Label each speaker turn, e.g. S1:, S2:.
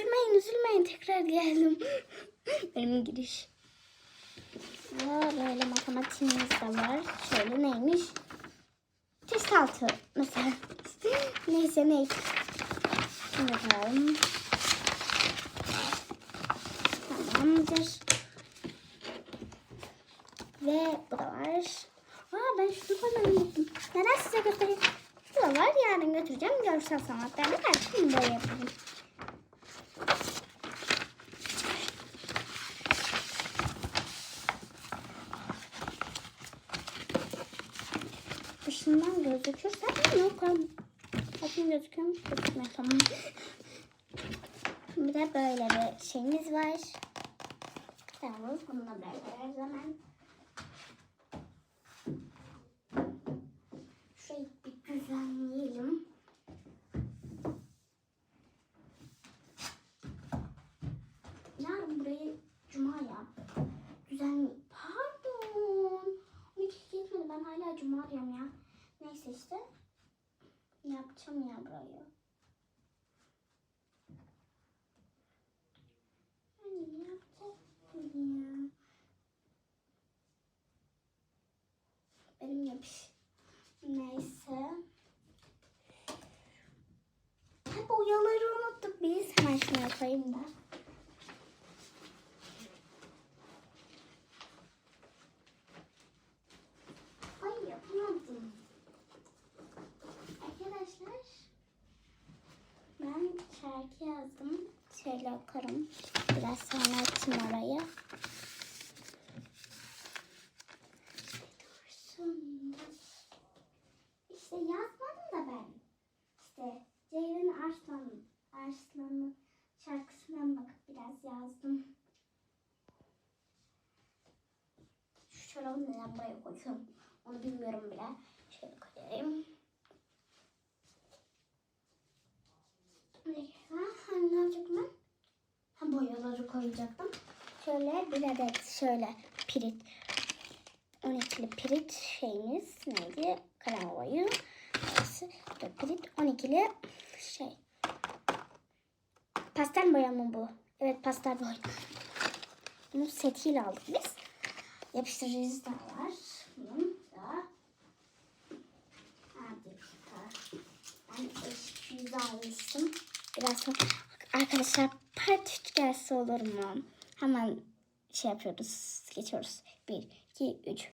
S1: üzülmeyin üzülmeyin tekrar geldim. Benim giriş. Aa, böyle matematiğimiz de var. Şöyle neymiş? Test altı mesela. Neyse neyse. Şunu bakalım. Tamamdır. Ve bu da var. Aa ben şu duvarları unuttum. Neden size göstereyim? Şu da var. Yarın götüreceğim. Görsel sanatlarını ben şimdi böyle yapayım. Dışından gözükürse yok ama. Bakın gözüküyor mu? Gözükmüyor tamam. Bir de böyle bir şeyimiz var. Tamam, bunu da böyle zaman. Neyse işte. Yapacağım ya burayı. Hani yapacaktım ya. Benim yapış. Neyse. Hep oyaları unuttuk biz. Hemen şunu yapayım da. Ay yapamadım. Arkadaşlar ben şarkı yazdım. Şöyle okarım. Biraz sonra açayım orayı. Dursun. İşte yazmadım da ben. İşte Ceylan Arslan, Arslan'ın şarkısından bakıp biraz yazdım. Şu çorabı neden buraya koyuyorum onu bilmiyorum bile. Şöyle koyayım. Ha, ne yapacaktım ben? Ha, boyaları koyacaktım. Şöyle bir adet şöyle pirit. 12'li pirit şeyimiz neydi? Da pirit 12'li şey. Pastel boya mı bu? Evet pastel boya. Bunu setiyle aldık biz. Yapıştırıcısı da var. Bunun da. Hadi. Ben eşit yüzü almıştım. Biraz sonra arkadaşlar part 3 gelse olur mu? Hemen şey yapıyoruz. Geçiyoruz. 1, 2, 3.